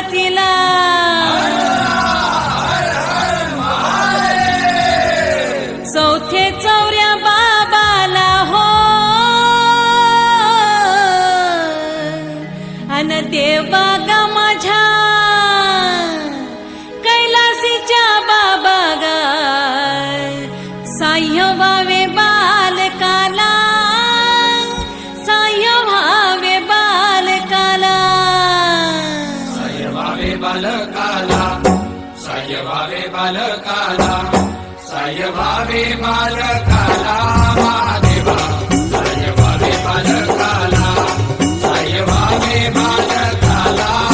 قوة لا व्हावे बालकाला. साय व्हावे बालकाला. साय व्हावे बालकाला महादेवा. साय व्हावे बालकाला. साय व्हावे बालकाला.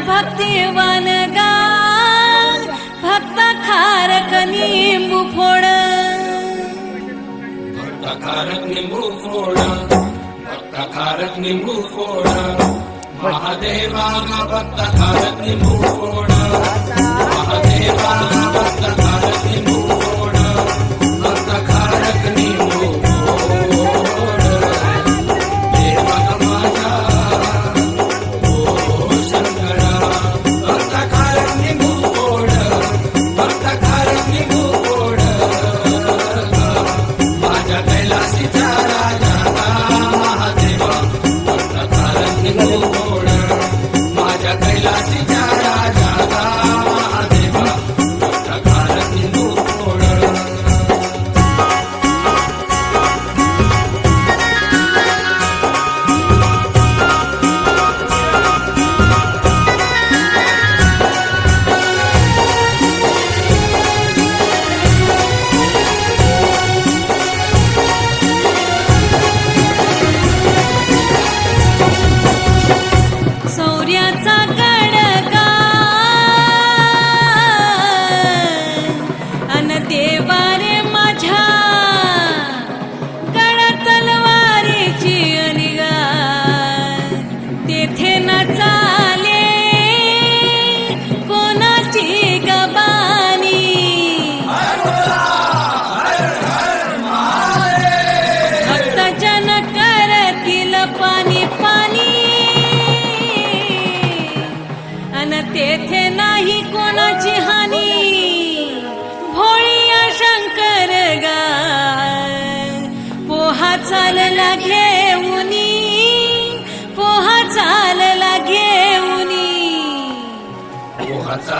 भक्ती गा भक्त खारक निंबू फोड. भक्त खारक निंबू फोड भक्त खारक निंबू फोड. महादेवा भक्त खारक निंबू फोड. महादेवा भक्त खारक निंबू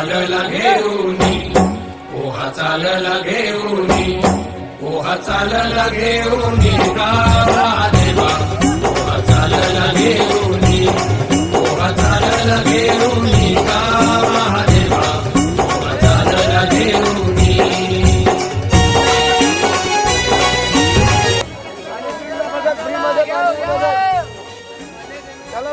चालला घेऊन पोहा चालला घेऊनी पोहा चालला घेऊनी पोहा चालला घेऊनी पोहा चालला घेऊनी का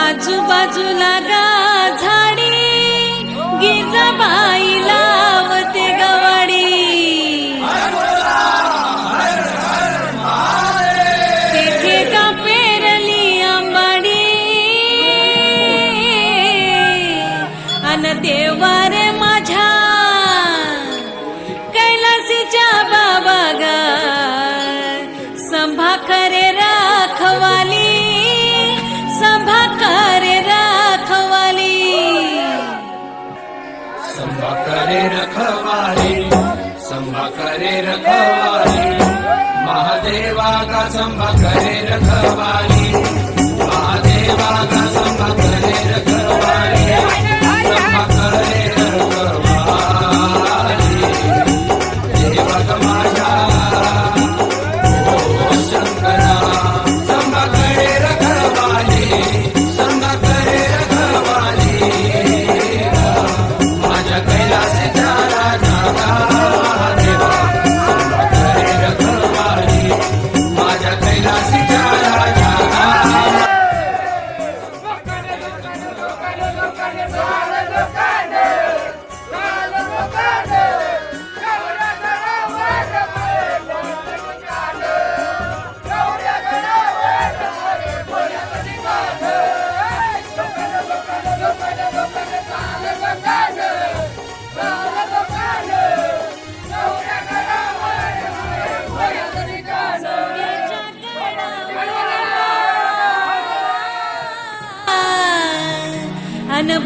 आजूबाजूला गा झाडी झाडे गिरजाबाईला संभ करे रखवाली महादेवा का संभ करे रखवाली महादेवा का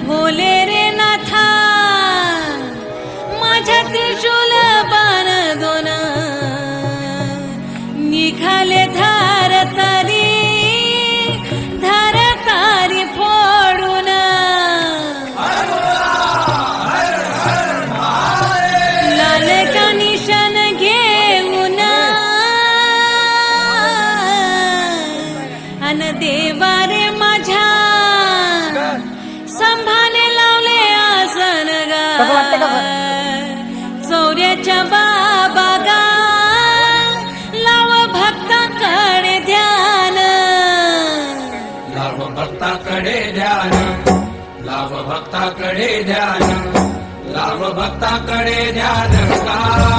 ভোলের लाभ भक्ताकडे द्या लाभ भक्ताकडे द्या का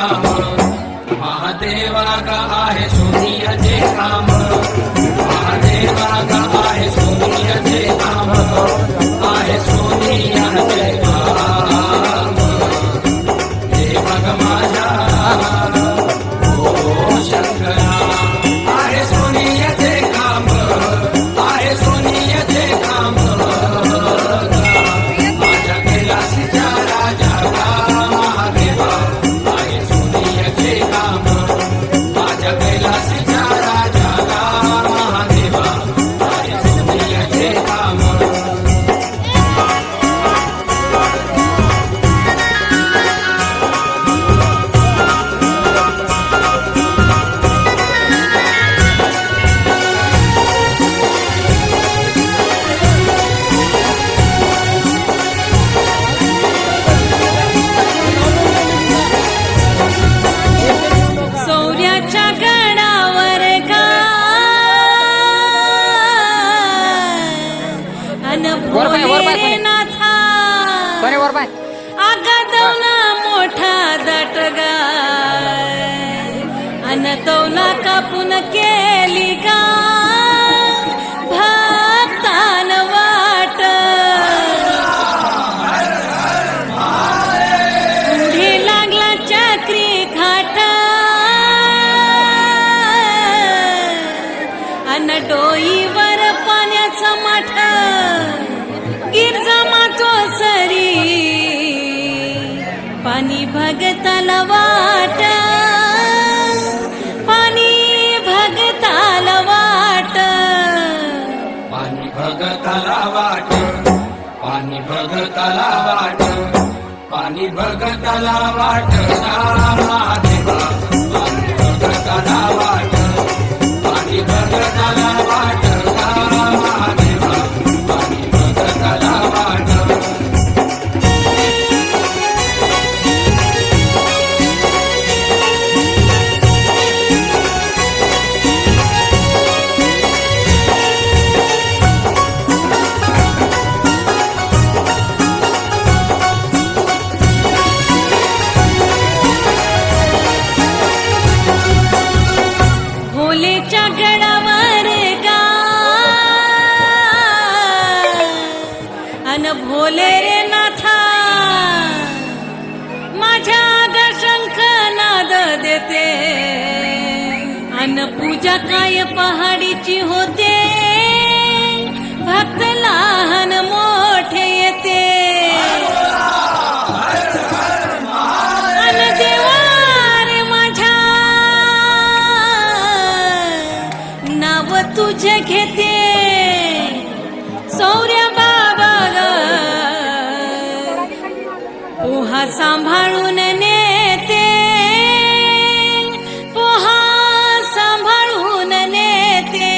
का महादेवा का आहे सुनिया जे काम. डोईवर पाण्याचा माठ गिरजा मातो सरी. पाणी भगताला वाट पाणी भगताला वाट. पाणी भगताला वाट पाणी भगताला वाट पाणी भगताला वाट. पाणी भगताला वाट. बोले रे नाथा माझ्या ग शंख नाद देते. अन पूजा काय पहाडीची होते भक्त लहान मोठे येते. अन देवारे माझ्या नाव तुझे घेते. सांभाळून नेते. पोहा सांभाळून नेते.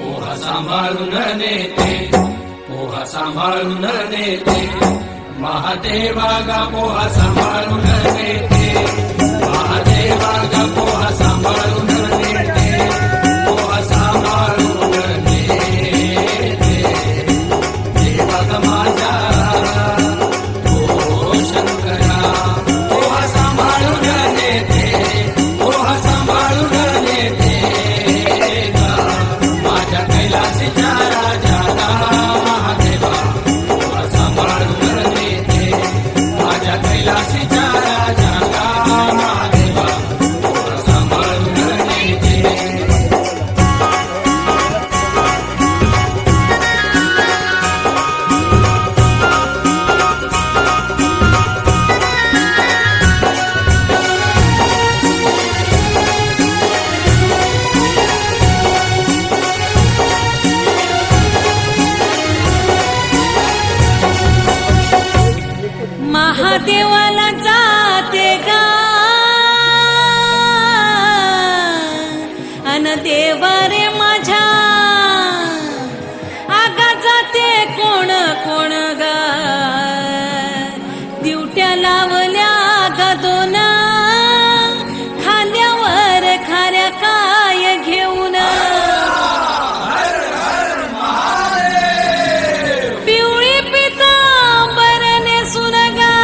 पोहा सांभाळून नेते. पोहा सांभाळून नेते. महादेवा गा पोहा सांभाळून नेते. महादेवा गा पोहा सांभाळून देवा रे माझ्या. आगा जाते कोण कोण ग? दिवट्या लावल्या गा दोन खांद्यावर खाऱ्या काय घेऊन? पिवळी पिता नेसून गा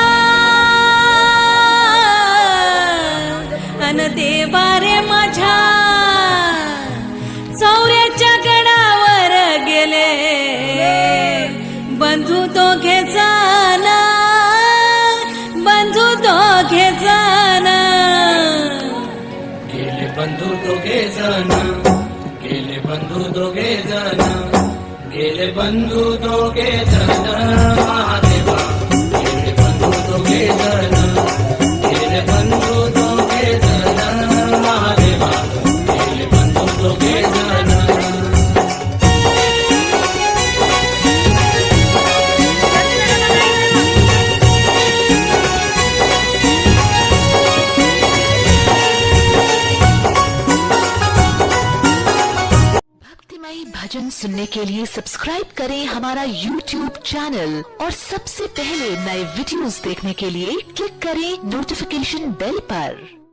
अन देवा रे माझ्या. चौऱ्याच्या गडावर गेले. बंधू तो जण बंधू तो जण गेले बंधू दोघे जण गेले बंधू दोघे जण गेले बंधू दोघे जण महादेवा. गेले बंधू दोघे जण के लिए सब्सक्राइब करें हमारा YouTube चैनल और सबसे पहले नए वीडियोस देखने के लिए क्लिक करें नोटिफिकेशन बेल पर।